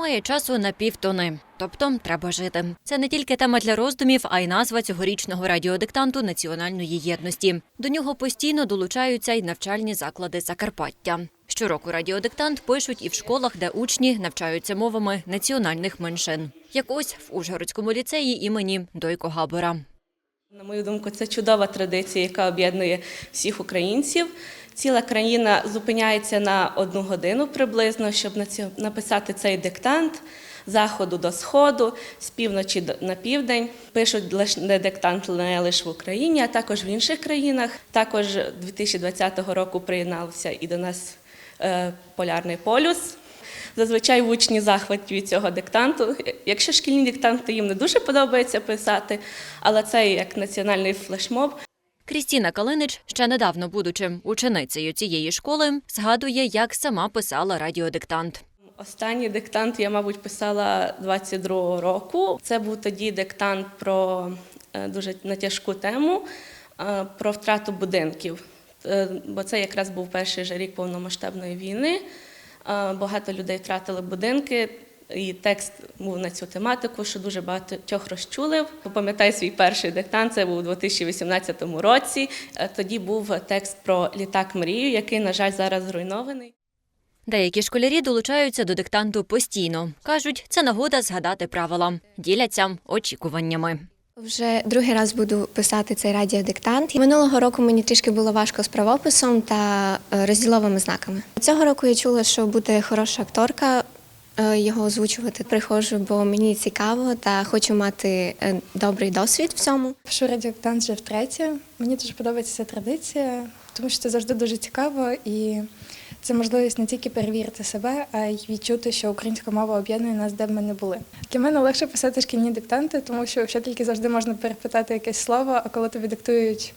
Немає часу на півтони, тобто треба жити. Це не тільки тема для роздумів, а й назва цьогорічного радіодиктанту національної єдності. До нього постійно долучаються й навчальні заклади Закарпаття. Щороку радіодиктант пишуть і в школах, де учні навчаються мовами національних меншин. Як ось в Ужгородському ліцеї імені Дойко Габора. На мою думку, це чудова традиція, яка об'єднує всіх українців. Ціла країна зупиняється на одну годину приблизно, щоб написати цей диктант заходу до сходу, з півночі на південь. Пишуть лише диктант не лише в Україні, а також в інших країнах. Також 2020 року приєднався і до нас е, Полярний полюс. Зазвичай учні захваті від цього диктанту. Якщо шкільні диктанти їм не дуже подобається писати, але це як національний флешмоб. Крістіна Калинич, ще недавно будучи ученицею цієї школи, згадує, як сама писала радіодиктант. Останній диктант я, мабуть, писала 22-го року. Це був тоді диктант про е, дуже натяжку тему е, про втрату будинків. Е, Бо це якраз був перший же рік повномасштабної війни. Багато людей втратили будинки. І текст був на цю тематику, що дуже багатьох розчулив. Пам'ятаю свій перший диктант, це був у 2018 році. Е, Тоді був текст про літак мрію, який, на жаль, зараз зруйнований. Деякі школярі долучаються до диктанту постійно. Кажуть, це нагода згадати правила, діляться очікуваннями. Вже другий раз буду писати цей радіодиктант. Минулого року мені трішки було важко з правописом та е, розділовими знаками. Цього року я чула, що буде хороша акторка. Е, Його озвучувати приходжу, бо мені цікаво та хочу мати е, добрий досвід в цьому. Пишу радіоктант вже втретє. Мені дуже подобається ця традиція, тому що це завжди дуже цікаво і це можливість не тільки перевірити себе, а й відчути, що українська мова об'єднує нас, де б ми не були. Для мене легше писати шкільні диктанти, тому що вчительки завжди можна перепитати якесь слово, а коли тобі диктують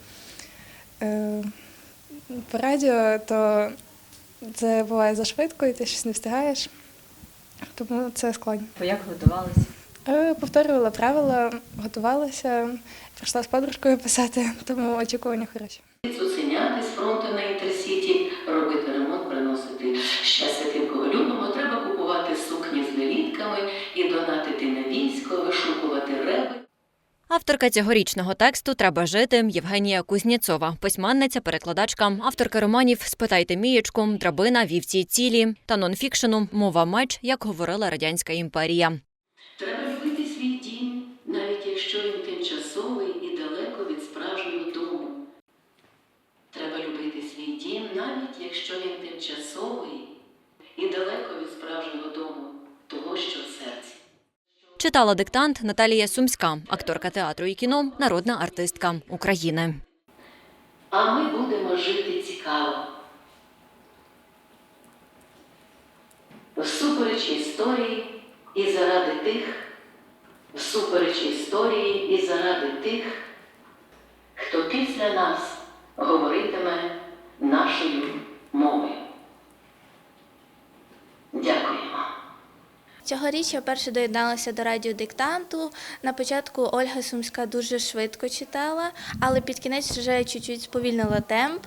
е, по радіо, то це буває зашвидко і ти щось не встигаєш. Тому це складно. Як готувалися? Е, Повторювала правила, готувалася, прийшла з подружкою писати, тому очікування хороші. Цуценяти з фронту на інтерсіті, Авторка цьогорічного тексту Треба жити Євгенія Кузнєцова, письменниця, перекладачка, авторка романів Спитайте мієчку, Драбина, Вівці цілі та нонфікшену Мова меч, як говорила радянська імперія. Треба любити свій дім, навіть якщо він тимчасовий і далеко від справжнього дому. Треба любити свій дім, навіть якщо він тимчасовий і далеко від справжнього дому, того, що. Читала диктант Наталія Сумська, акторка театру і кіно, народна артистка України. А ми будемо жити цікаво. Всупереч історії і заради тих, всупереч історії і заради тих, хто після нас говоритиме нашою Цьогоріч я перше доєдналася до радіодиктанту. На початку Ольга Сумська дуже швидко читала, але під кінець вже чуть-чуть сповільнила темп.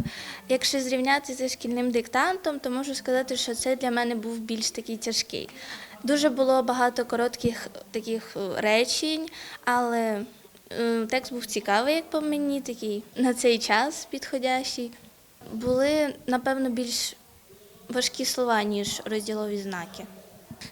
Якщо зрівняти зі шкільним диктантом, то можу сказати, що це для мене був більш такий тяжкий. Дуже було багато коротких таких е, речень, але е, текст був цікавий, як по мені, такий на цей час підходящий. Були, напевно, більш важкі слова, ніж розділові знаки.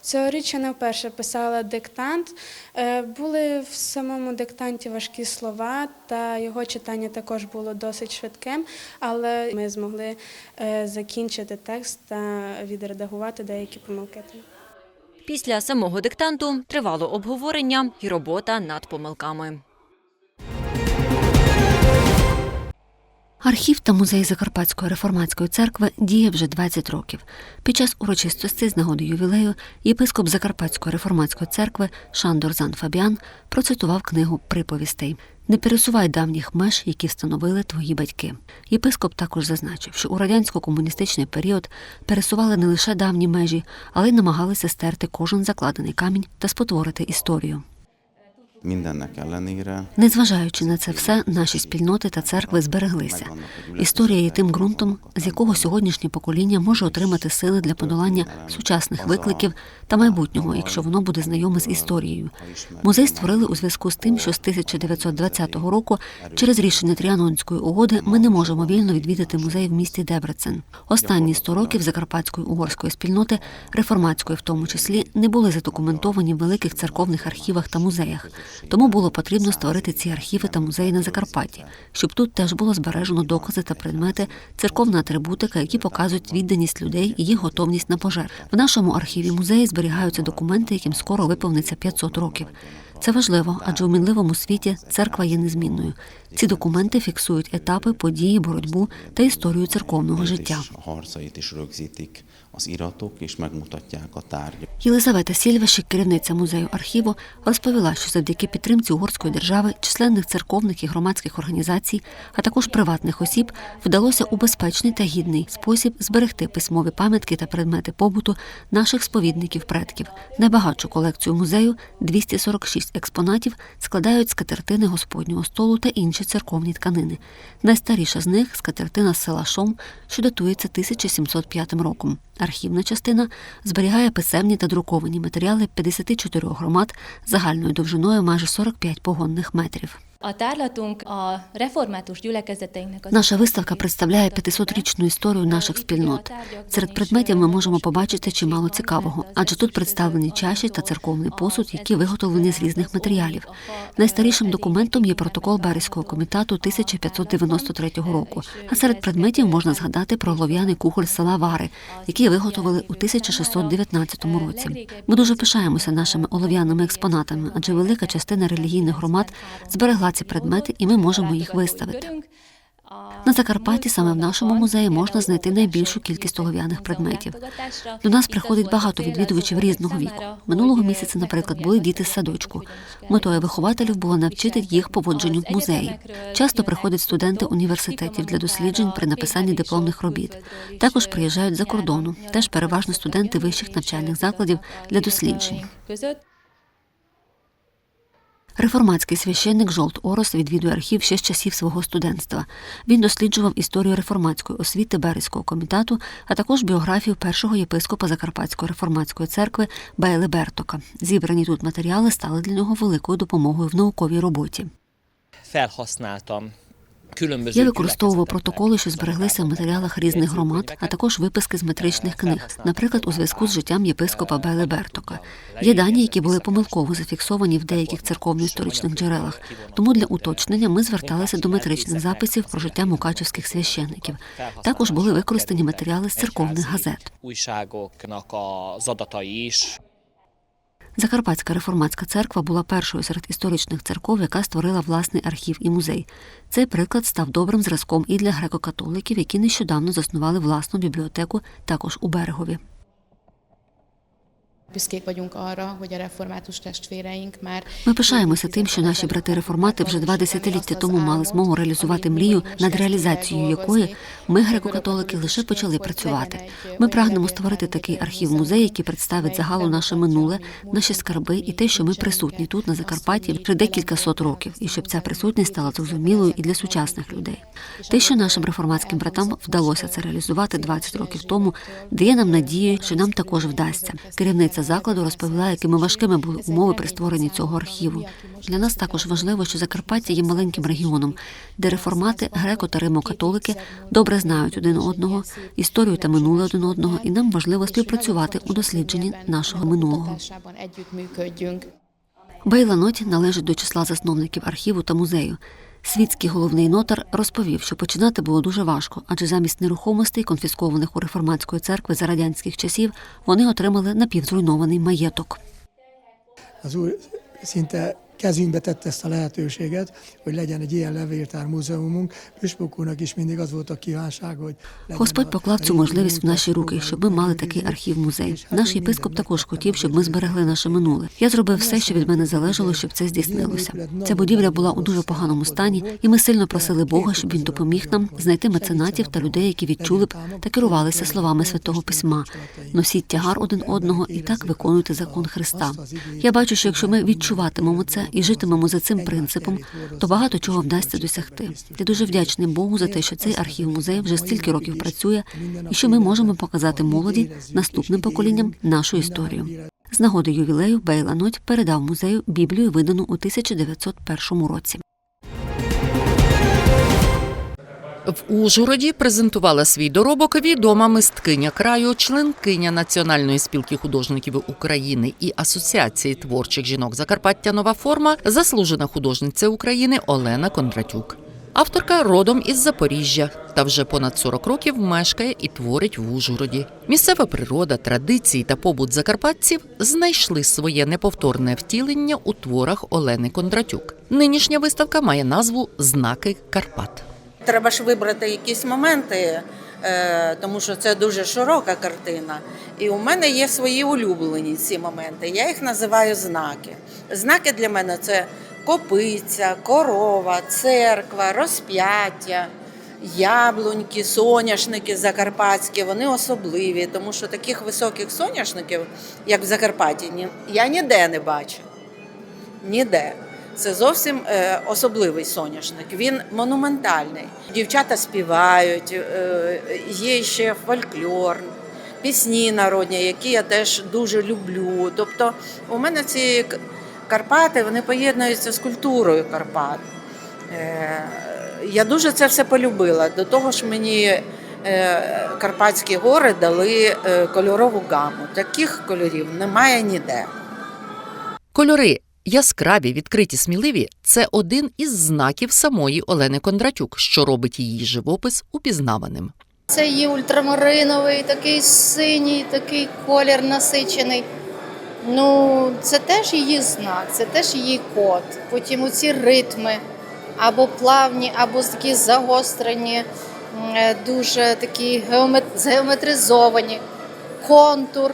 Цьогоріч я не вперше писала диктант. Е, Були в самому диктанті важкі слова, та його читання також було досить швидким, але ми змогли е, закінчити текст та відредагувати деякі помилки. Після самого диктанту тривало обговорення і робота над помилками. Архів та музей Закарпатської реформатської церкви діє вже 20 років. Під час урочистості з нагоди ювілею єпископ Закарпатської реформатської церкви Шандор Зан Фабіан процитував книгу приповістей Не пересувай давніх меж, які встановили твої батьки. Єпископ також зазначив, що у радянсько-комуністичний період пересували не лише давні межі, але й намагалися стерти кожен закладений камінь та спотворити історію. Незважаючи на це все, наші спільноти та церкви збереглися. Історія є тим ґрунтом, з якого сьогоднішнє покоління може отримати сили для подолання сучасних викликів та майбутнього, якщо воно буде знайоме з історією. Музей створили у зв'язку з тим, що з 1920 року, через рішення Тріанонської угоди, ми не можемо вільно відвідати музей в місті Дебрецен. Останні 100 років закарпатської угорської спільноти, реформатської в тому числі, не були задокументовані в великих церковних архівах та музеях. Тому було потрібно створити ці архіви та музеї на Закарпатті, щоб тут теж було збережено докази та предмети, церковна атрибутика, які показують відданість людей і їх готовність на пожертви. В нашому архіві музеї зберігаються документи, яким скоро виповниться 500 років. Це важливо, адже у мінливому світі церква є незмінною. Ці документи фіксують етапи, події, боротьбу та історію церковного життя. Az iratok, és megmutatják a tárgyat. Єлизавета Сільвашик, керівниця музею архіву, розповіла, що завдяки підтримці угорської держави, численних церковних і громадських організацій, а також приватних осіб, вдалося у безпечний та гідний спосіб зберегти письмові пам'ятки та предмети побуту наших сповідників предків. Найбагатшу колекцію музею 246 експонатів складають скатертини Господнього столу та інші церковні тканини. Найстаріша з них скатертина з села Шом, що датується 1705 роком. Архівна частина зберігає писемні та друковані матеріали 54 громад загальною довжиною майже 45 погонних метрів. Наша виставка представляє 500-річну історію наших спільнот. Серед предметів ми можемо побачити чимало цікавого, адже тут представлені чаші та церковний посуд, які виготовлені з різних матеріалів. Найстарішим документом є протокол Березького комітету 1593 року. А серед предметів можна згадати про олов'яний кухоль села Вари, який виготовили у 1619 році. Ми дуже пишаємося нашими олов'яними експонатами, адже велика частина релігійних громад зберегла ці предмети, і ми можемо їх виставити. На Закарпатті саме в нашому музеї можна знайти найбільшу кількість олов'яних предметів. До нас приходить багато відвідувачів різного віку. Минулого місяця, наприклад, були діти з садочку. Метою вихователів було навчити їх поводженню в музеї. Часто приходять студенти університетів для досліджень при написанні дипломних робіт. Також приїжджають за кордону, теж переважно студенти вищих навчальних закладів для досліджень. Реформатський священник Жолт Орос відвідує архів ще з часів свого студентства. Він досліджував історію реформатської освіти Березького комітету, а також біографію першого єпископа Закарпатської реформатської церкви Бейли Бертока. Зібрані тут матеріали стали для нього великою допомогою в науковій роботі. Я використовував протоколи, що збереглися в матеріалах різних громад, а також виписки з метричних книг, наприклад, у зв'язку з життям єпископа Беле Бертока. Є дані, які були помилково зафіксовані в деяких церковно-історичних джерелах. Тому для уточнення ми зверталися до метричних записів про життя мукачівських священиків. Також були використані матеріали з церковних газет. újságoknak az adatai is. Закарпатська реформатська церква була першою серед історичних церков, яка створила власний архів і музей. Цей приклад став добрим зразком і для греко-католиків, які нещодавно заснували власну бібліотеку також у берегові. Ми пишаємося тим, що наші брати-реформати вже два десятиліття тому мали змогу реалізувати мрію, над реалізацією якої ми, греко-католики, лише почали працювати. Ми прагнемо створити такий архів-музей, який представить загалу наше минуле, наші скарби і те, що ми присутні тут на Закарпатті вже декілька сот років, і щоб ця присутність стала зрозумілою і для сучасних людей. Те, що нашим реформатським братам вдалося це реалізувати 20 років тому, дає нам надію, що нам також вдасться. Керівниця закладу розповіла, якими важкими були умови при створенні цього архіву. Для нас також важливо, що Закарпаття є маленьким регіоном, де реформати, греко та римо-католики добре знають один одного, історію та минуле один одного, і нам важливо співпрацювати у дослідженні нашого минулого. Бейла Ноті належить до числа засновників архіву та музею. Світський головний нотар розповів, що починати було дуже важко, адже замість нерухомостей, конфіскованих у реформатської церкви за радянських часів, вони отримали напівзруйнований маєток. Kezünkbe tette ezt a lehetőséget, hogy legyen egy ilyen levéltár múzeumunk. Püspök úrnak is mindig az volt a kívánság, hogy Господь поклав цю можливість в наші руки, щоб ми мали такий архів-музей. Наш єпископ також хотів, щоб ми зберегли наше минуле. Я зробив все, що від мене залежало, щоб це здійснилося. Ця будівля була у дуже поганому стані, і ми сильно просили Бога, щоб він допоміг нам знайти меценатів та людей, які відчули б та керувалися словами святого письма. Носіть тягар один одного і так виконуйте закон Христа. Я бачу, що якщо ми відчуватимемо це і житимемо за цим принципом, то багато чого вдасться досягти. Я дуже вдячний Богу за те, що цей архів музею вже стільки років працює, і що ми можемо показати молоді наступним поколінням нашу історію. З нагоди ювілею Бейла Ноть передав музею Біблію, видану у 1901 році. В Ужгороді презентувала свій доробок відома мисткиня краю, членкиня Національної спілки художників України і Асоціації творчих жінок Закарпаття Нова форма, заслужена художниця України Олена Кондратюк. Авторка родом із Запоріжжя та вже понад 40 років мешкає і творить в Ужгороді. Місцева природа, традиції та побут закарпатців знайшли своє неповторне втілення у творах Олени Кондратюк. Нинішня виставка має назву Знаки Карпат. Треба ж вибрати якісь моменти, е, тому що це дуже широка картина. І у мене є свої улюблені ці моменти. Я їх називаю знаки. Знаки для мене це копиця, корова, церква, розп'яття, яблуньки, соняшники закарпатські. Вони особливі, тому що таких високих соняшників, як в Закарпатті, я ніде не бачу. Ніде. Це зовсім е, особливий соняшник. Він монументальний. Дівчата співають, е, є ще фольклор, пісні народні, які я теж дуже люблю. Тобто, у мене ці Карпати вони поєднуються з культурою Карпат. Е, я дуже це все полюбила. До того ж, мені Карпатські гори дали кольорову гаму. Таких кольорів немає ніде. Кольори яскраві, відкриті, сміливі це один із знаків самої Олени Кондратюк, що робить її живопис упізнаваним. Це є ультрамариновий, такий синій, такий колір насичений. Ну, це теж її знак, це теж її код. Потім оці ритми або плавні, або такі загострені, е, дуже такі геомет- згеометризовані, контур.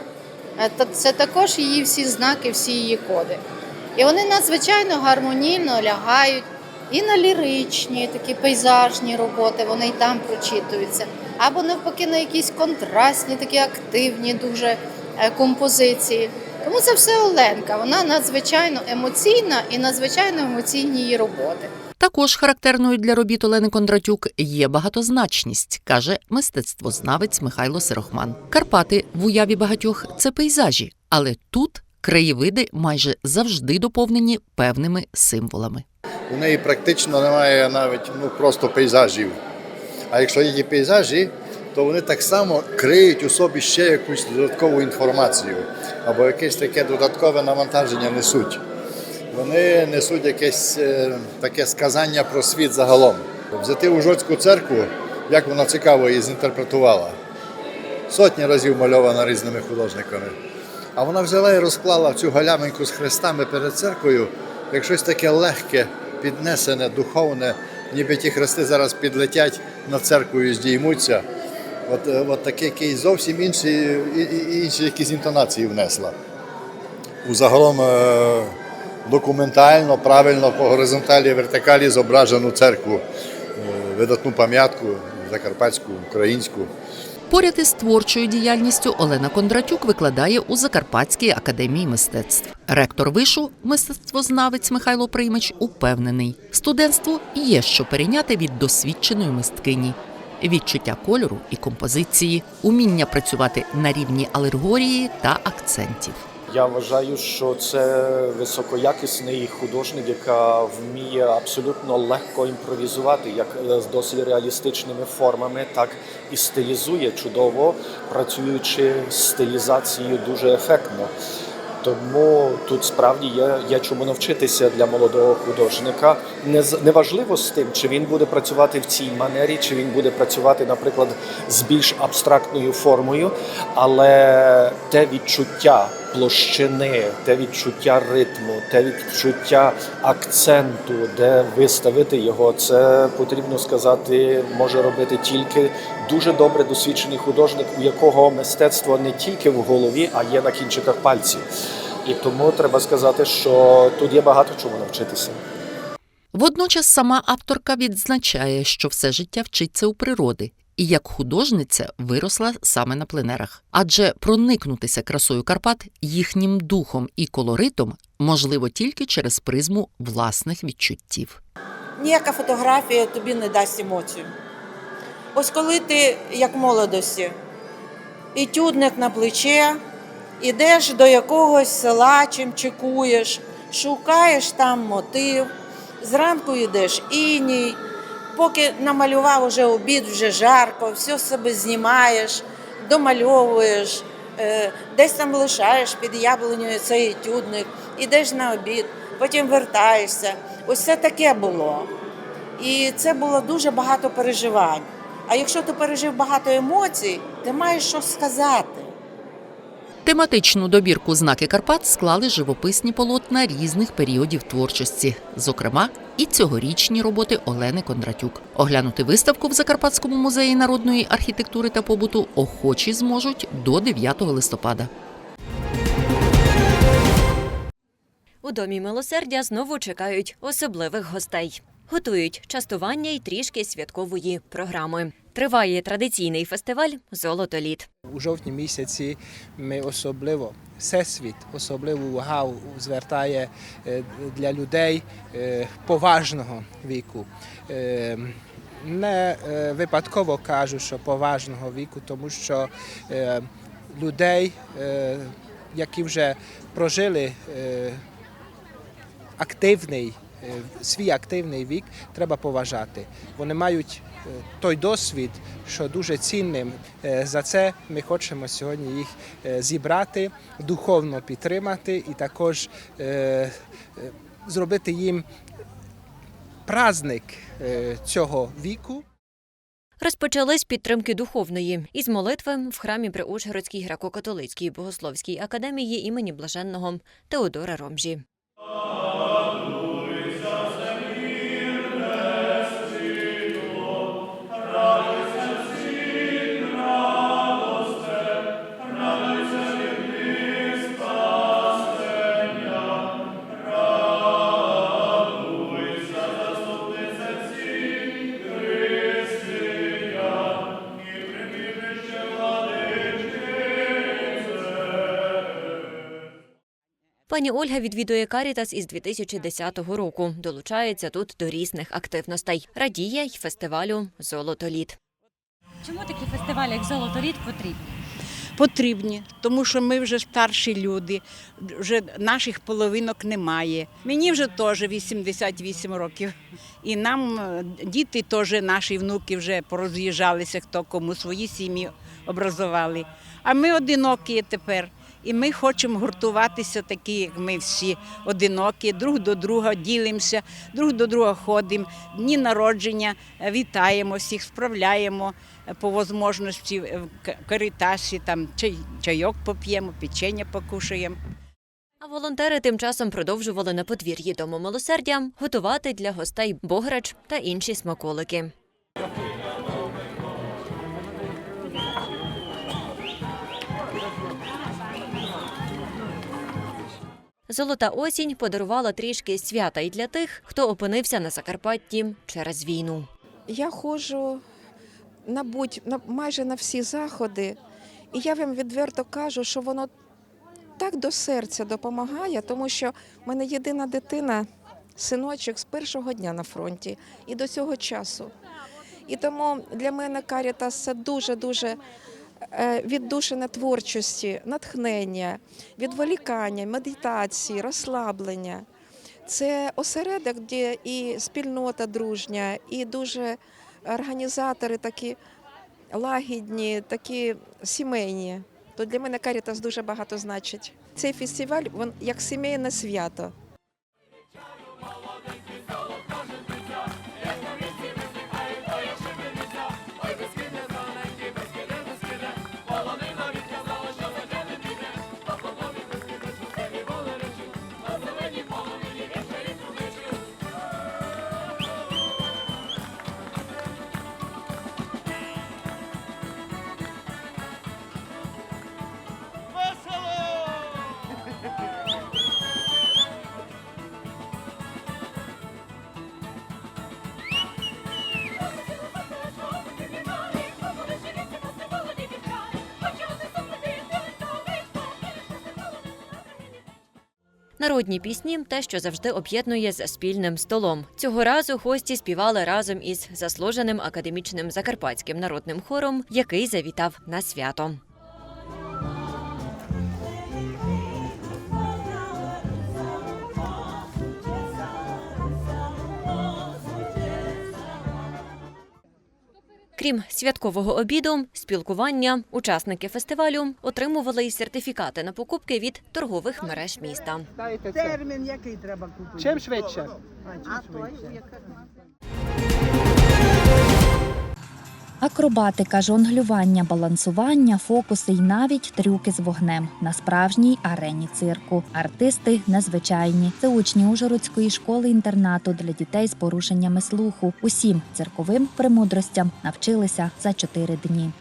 Е, Це також її всі знаки, всі її коди. І вони надзвичайно гармонійно лягають і на ліричні, такі пейзажні роботи, вони й там прочитуються. Або навпаки на якісь контрастні, такі активні дуже е, композиції. Тому це все Оленка. Вона надзвичайно емоційна і надзвичайно емоційні її роботи. Також характерною для робіт Олени Кондратюк є багатозначність, каже мистецтвознавець Михайло Сирохман. Карпати в уяві багатьох це пейзажі, але тут краєвиди майже завжди доповнені певними символами. У неї практично немає навіть ну, просто пейзажів. А якщо є пейзажі, то вони так само криють у собі ще якусь додаткову інформацію або якесь таке додаткове навантаження несуть. Вони несуть якесь е, таке сказання про світ загалом. Взяти Ужоцьку церкву, як вона цікаво її зінтерпретувала. Сотні разів мальована різними художниками. А вона взяла і розклала цю галяминку з хрестами перед церквою як щось таке легке, піднесене, духовне, ніби ті хрести зараз підлетять над церквою і здіймуться. От, е, от таке якийсь зовсім інші, інші якісь інтонації внесла. У загалом е, документально, правильно по горизонталі, вертикалі зображену церкву, е, видатну пам'ятку закарпатську, українську. Поряд із творчою діяльністю Олена Кондратюк викладає у Закарпатській академії мистецтв. Ректор вишу, мистецтвознавець Михайло Приймич, упевнений, студентству є що перейняти від досвідченої мисткині. Відчуття кольору і композиції, уміння працювати на рівні алергорії та акцентів. Я вважаю, що це високоякісний художник, яка вміє абсолютно легко імпровізувати, як з досить реалістичними формами, так і стилізує чудово, працюючи з стилізацією дуже ефектно. Тому тут справді є, є чому навчитися для молодого художника. Не неважливо з тим, чи він буде працювати в цій манері, чи він буде працювати, наприклад, з більш абстрактною формою, але те відчуття площини, те відчуття ритму, те відчуття акценту, де виставити його, це потрібно сказати, може робити тільки дуже добре досвідчений художник, у якого мистецтво не тільки в голові, а є на кінчиках пальців. І тому треба сказати, що тут є багато чому навчитися. Водночас сама авторка відзначає, що все життя вчиться у природи, і як художниця виросла саме на пленерах. Адже проникнутися красою Карпат, їхнім духом і колоритом можливо тільки через призму власних відчуттів. Ніяка фотографія тобі не дасть емоцію. Ось коли ти, як молодості, етюдник на плече, ідеш до якогось села, чим чекуєш, шукаєш там мотив, зранку йдеш іній, поки намалював уже обід, вже жарко, все себе знімаєш, домальовуєш, е, десь там лишаєш під яблунею цей етюдник, ідеш на обід, потім вертаєшся. Ось це таке було. І це було дуже багато переживань. А якщо ти пережив багато емоцій, ти маєш що сказати. Тематичну добірку знаки Карпат склали живописні полотна різних періодів творчості, зокрема, і цьогорічні роботи Олени Кондратюк. Оглянути виставку в Закарпатському музеї народної архітектури та побуту охочі зможуть до 9 листопада. У домі милосердя знову чекають особливих гостей. Готують частування й трішки святкової програми. Триває традиційний фестиваль Золотоліт. У жовтні місяці ми особливо всесвіт особливу увагу звертає е, для людей е, поважного віку. Е, Не випадково кажу, що поважного віку, тому що людей, які вже прожили активний, свій активний вік, треба поважати. Вони мають е, той досвід, що дуже цінним. Е, За це ми хочемо сьогодні їх е, зібрати, духовно підтримати і також е, е, зробити їм праздник е, цього віку. Розпочали з підтримки духовної із молитви в храмі при Ужгородській греко-католицькій богословській академії імені блаженного Теодора Ромжі. Пані Ольга відвідує Карітас із 2010 року. Долучається тут до різних активностей. Радіє й фестивалю Золотоліт. Чому такі фестивалі, як Золотоліт, потрібні? Потрібні, тому що ми вже старші люди, вже наших половинок немає. Мені вже теж 88 років. І нам е, діти теж, наші внуки вже пороз'їжджалися, хто кому свої сім'ї образували. А ми одинокі тепер. І ми хочемо гуртуватися, такі, як ми всі одинокі, друг до друга ділимося, друг до друга ходимо, дні народження, е, вітаємо всіх, справляємо е, по можливості в К- Каритасі, там чай, чайок поп'ємо, печення покушаємо. А волонтери тим часом продовжували на подвір'ї дому милосердя готувати для гостей бограч та інші смаколики. Золота осінь подарувала трішки свята й для тих, хто опинився на Закарпатті через війну. Я ходжу на будь на майже на всі заходи, і я вам відверто кажу, що воно так до серця допомагає, тому що в мене єдина дитина, синочок з першого дня на фронті і до цього часу. І тому для мене Карітас це дуже дуже віддушина творчості, натхнення, відволікання, медитації, розслаблення. Це осередок, де і спільнота дружня, і дуже організатори такі лагідні, такі сімейні. То для мене Карітас дуже багато значить. Цей фестиваль він як сімейне свято. Народні пісні те, що завжди об'єднує за спільним столом. Цього разу гості співали разом із заслуженим академічним закарпатським народним хором, який завітав на свято. Крім святкового обіду, спілкування, учасники фестивалю отримували й сертифікати на покупки від торгових мереж міста. Термін який треба купити? Чим швидше. А, той, Акробатика, жонглювання, балансування, фокуси й навіть трюки з вогнем на справжній арені цирку. Артисти незвичайні. Це учні Ужгородської школи інтернату для дітей з порушеннями слуху. Усім цирковим премудростям навчилися за чотири дні.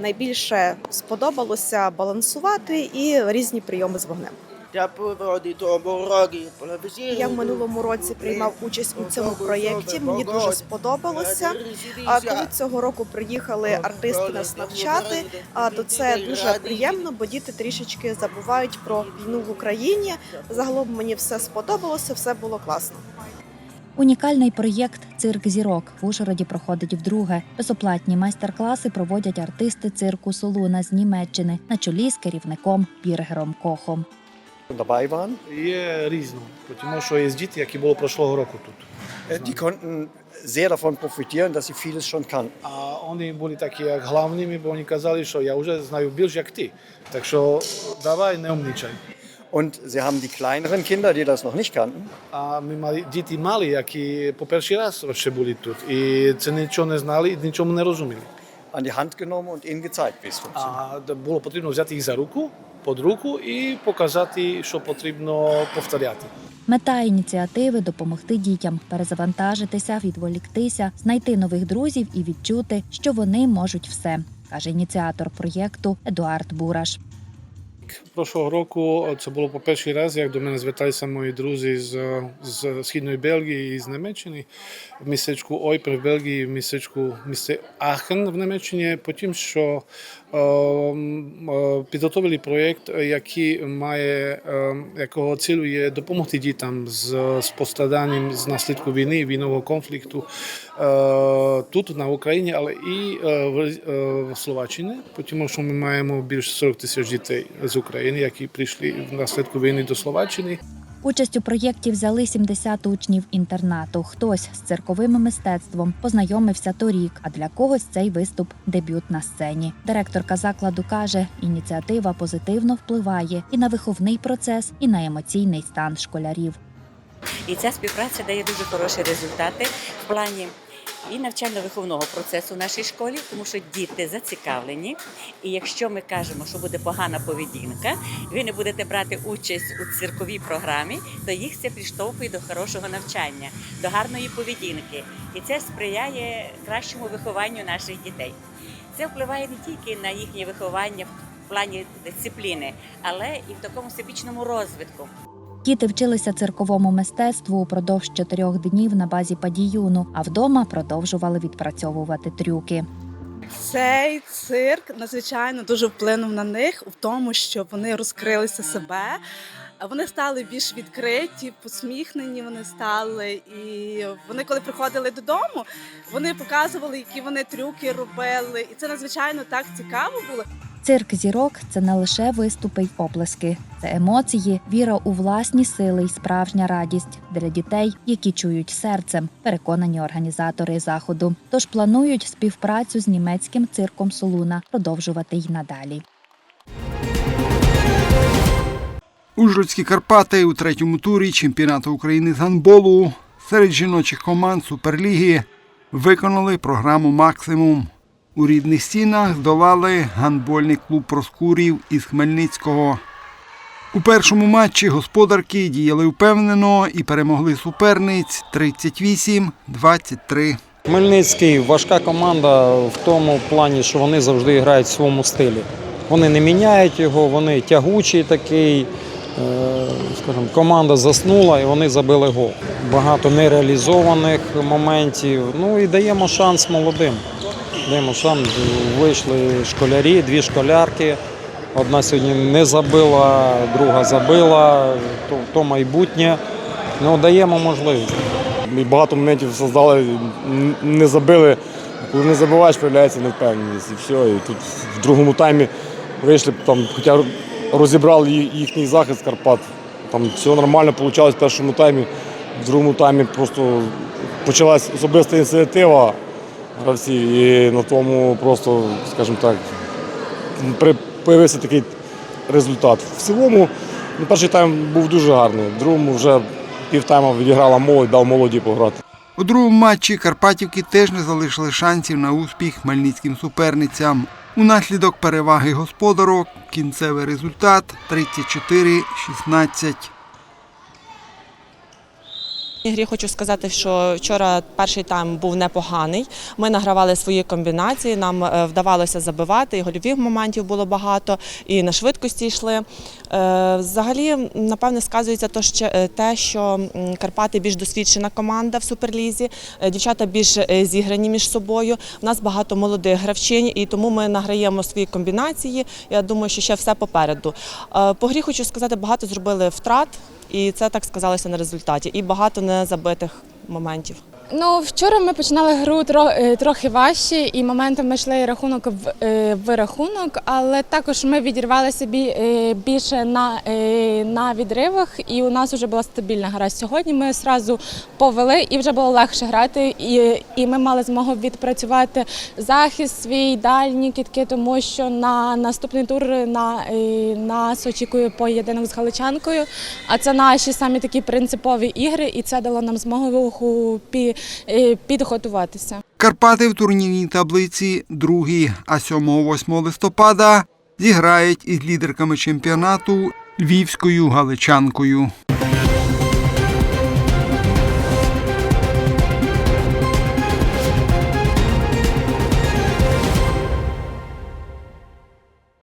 Найбільше сподобалося балансувати і різні прийоми з вогнем. Я в минулому році приймав участь у цьому проєкті. Мені дуже сподобалося. А коли цього року приїхали артисти нас навчати, а то це дуже приємно, бо діти трішечки забувають про війну в Україні. Загалом мені все сподобалося, все було класно. Унікальний проєкт Цирк зірок в Ужгороді проходить вдруге. Безоплатні майстер-класи проводять артисти цирку Солуна з Німеччини на чолі з керівником Біргером Кохом. Dabei waren. Є різно, тому що є діти, які були прошлого року тут. Die konnten sehr davon profitieren, dass sie vieles schon kannten. А вони були такі як главними, бо вони казали, що я вже знаю більше, як ти. Так що давай не умнічай. Und sie haben die kleineren Kinder, die das noch nicht kannten, А ми мали діти малі, які по перший раз ще були тут. І це нічого не знали і не розуміли. an die Hand genommen und ihnen gezeigt, wie es funktioniert. А було потрібно взяти їх за руку, під руку і показати, що потрібно повторяти. Мета ініціативи допомогти дітям перезавантажитися, відволіктися, знайти нових друзів і відчути, що вони можуть все, каже ініціатор проєкту Едуард Бураш. Прошлого року це було по перший раз, як до мене зверталися мої друзі з, з східної Бельгії і з Німеччини в містечку Ойпер в Бельгії, в містечку місце Ахен в Німеччині. Потім що е, е, підготовили проєкт, який має е, якого цілю є допомогти дітям з, з постраданням з наслідку війни, війнового конфлікту тут на Україні, але і е, в, е, в Словаччині, тому що ми маємо більше 40 тисяч дітей з України, які прийшли внаслідку війни до Словаччини. Участь у проєкті взяли 70 учнів інтернату. Хтось з цирковим мистецтвом познайомився торік, а для когось цей виступ дебют на сцені. Директорка закладу каже, ініціатива позитивно впливає і на виховний процес, і на емоційний стан школярів. І ця співпраця дає дуже хороші результати в плані і навчально-виховного процесу в нашій школі, тому що діти зацікавлені. І якщо ми кажемо, що буде погана поведінка, ви не будете брати участь у цирковій програмі, то їх це підштовхує до хорошого навчання, до гарної поведінки. І це сприяє кращому вихованню наших дітей. Це впливає не тільки на їхнє виховання в плані дисципліни, але і в такому всебічному розвитку. Діти вчилися цирковому мистецтву упродовж чотирьох днів на базі падіюну, а вдома продовжували відпрацьовувати трюки. Цей цирк надзвичайно дуже вплинув на них у тому, що вони розкрилися себе. Вони стали більш відкриті, посміхнені. Вони стали, і вони, коли приходили додому, вони показували, які вони трюки робили, і це надзвичайно так цікаво було. Цирк зірок це не лише виступи й оплески, це емоції, віра у власні сили й справжня радість для дітей, які чують серцем, переконані організатори заходу. Тож планують співпрацю з німецьким цирком Солуна продовжувати й надалі. Ужгородські Карпати у третьому турі чемпіонату України з гандболу серед жіночих команд Суперліги виконали програму Максимум. У рідних стінах здолали гандбольний клуб Проскурів із Хмельницького. У першому матчі господарки діяли впевнено і перемогли суперниць 38-23. Хмельницький важка команда в тому плані, що вони завжди грають в своєму стилі. Вони не міняють його, вони тягучий такий. е, Скажімо, команда заснула і вони забили гол. Багато нереалізованих моментів. Ну і даємо шанс молодим. Даємо шанс. Вийшли школярі, дві школярки. Одна сьогодні не забила, друга забила, то, то майбутнє. Ну, даємо можливість. Багато моментів создали, не забили. Коли не забиваєш, з'являється невпевненість. І все. І тут в другому таймі вийшли, там, хоча розібрали їхній захист Карпат. Там все нормально вийшло в першому таймі. В другому таймі просто почалась особиста ініціатива гравців. І на тому просто, скажімо так, появився такий результат. В цілому, ну, перший тайм був дуже гарний, в другому вже півтайма відіграла молодь, дав молоді пограти. У другому матчі Карпатівки теж не залишили шансів на успіх хмельницьким суперницям. Унаслідок переваги господарок кінцевий результат 34-16. Грі хочу сказати, що вчора перший тайм був непоганий. Ми награвали свої комбінації, нам е, вдавалося забивати, і гольових моментів було багато, і на швидкості йшли. Е, Взагалі, напевне, сказується е, те, що Карпати більш досвідчена команда в суперлізі, дівчата більш зіграні між собою. У нас багато молодих гравчинь, і тому ми награємо свої комбінації. Я думаю, що ще все попереду. По грі хочу сказати, багато зробили втрат. І це так сказалося на результаті. І багато незабитих моментів. Ну, вчора ми починали гру е, трохи важче, і моментами йшли рахунок в, е, рахунок, але також ми відірвалися е, більше на, на відривах, і у нас вже була стабільна гра. Сьогодні ми одразу повели і вже було легше грати, і, і ми мали змогу відпрацювати захист свій, дальні кітки, тому що на наступний тур на, нас очікує поєдинок з Галичанкою, а це наші самі такі принципові ігри, і це дало нам змогу пі- підготуватися. Карпати в турнірній таблиці другі, а 7-8 листопада зіграють із лідерками чемпіонату львівською галичанкою.